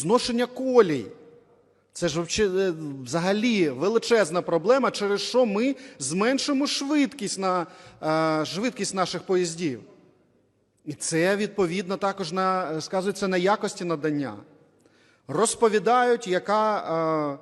Зношення колій. Це ж е, взагалі величезна проблема, через що ми зменшимо швидкість, на, е, швидкість наших поїздів. І це відповідно також на, сказується на якості надання. Розповідають, яка.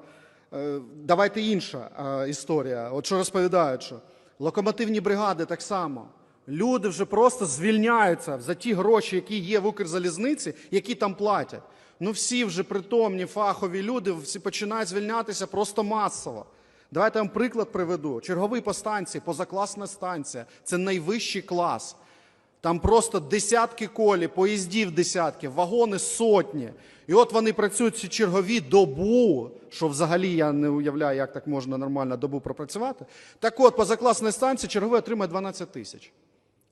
Е, давайте інша історія. От що розповідають, що локомотивні бригади так само. Люди вже просто звільняються за ті гроші, які є в Укрзалізниці, які там платять. Ну всі вже притомні, фахові люди всі починають звільнятися просто масово. Давайте я вам приклад приведу. Черговий по станції, позакласна станція це найвищий клас. Там просто десятки колі, поїздів десятки, вагони сотні. І от вони працюють ці чергові добу, що взагалі я не уявляю, як так можна нормально добу пропрацювати. Так от, позакласна станція черговий отримає 12 тисяч.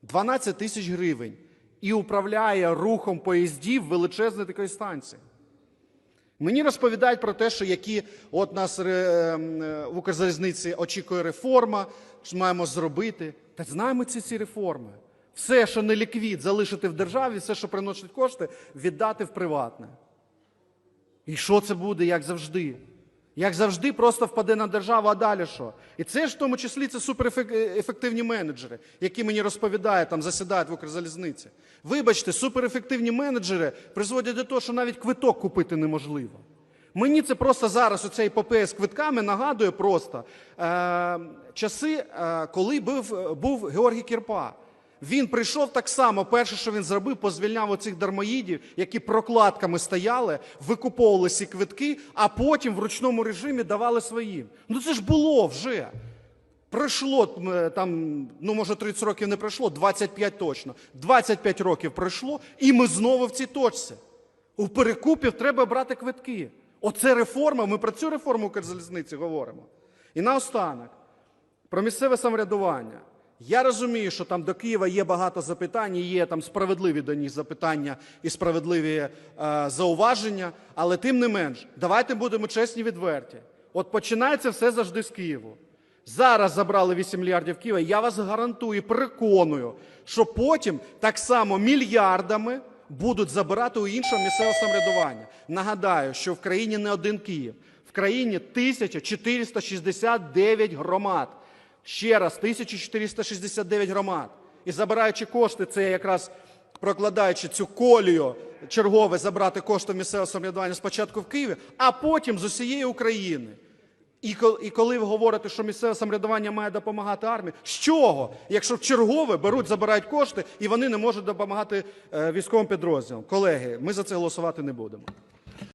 12 тисяч гривень. І управляє рухом поїздів величезної такої станції. Мені розповідають про те, що які от нас е, е, в Укрзалізниці очікує реформа, що маємо зробити. Та знаємо ці ці реформи. Все, що не ліквід, залишити в державі, все, що приносить кошти, віддати в приватне. І що це буде, як завжди? Як завжди, просто впаде на державу, а далі що? І це ж в тому числі це суперефективні менеджери, які мені розповідають, там засідають в Укрзалізниці. Вибачте, суперефективні менеджери призводять до того, що навіть квиток купити неможливо. Мені це просто зараз оця епопея з квитками нагадує просто е, часи, е, коли був, був Георгій Кірпа. Він прийшов так само. Перше, що він зробив, позвільняв оцих дармоїдів, які прокладками стояли, викуповували ці квитки, а потім в ручному режимі давали своїм. Ну це ж було вже. Пройшло е, там, ну може 30 років не пройшло, 25 точно. 25 років пройшло, і ми знову в цій точці. У перекупів треба брати квитки. Оце реформа. Ми про цю реформу Укрзалізниці говоримо. І наостанок, про місцеве самоврядування. Я розумію, що там до Києва є багато запитань, і є там справедливі до них запитання і справедливі е, зауваження, але тим не менш, давайте будемо чесні відверті. От починається все завжди з Києву. Зараз забрали 8 мільярдів Києва. Я вас гарантую, переконую, що потім так само мільярдами будуть забирати у іншого місцевого самоврядування. Нагадаю, що в країні не один Київ, в країні 1469 громад. Ще раз, 1469 громад. І забираючи кошти, це якраз прокладаючи цю колію чергове забрати кошти місцевого самоврядування спочатку в Києві, а потім з усієї України. І коли, і коли ви говорите, що місцеве самоврядування має допомагати армії, з чого? Якщо в чергове беруть, забирають кошти і вони не можуть допомагати е, військовим підрозділам. Колеги, ми за це голосувати не будемо.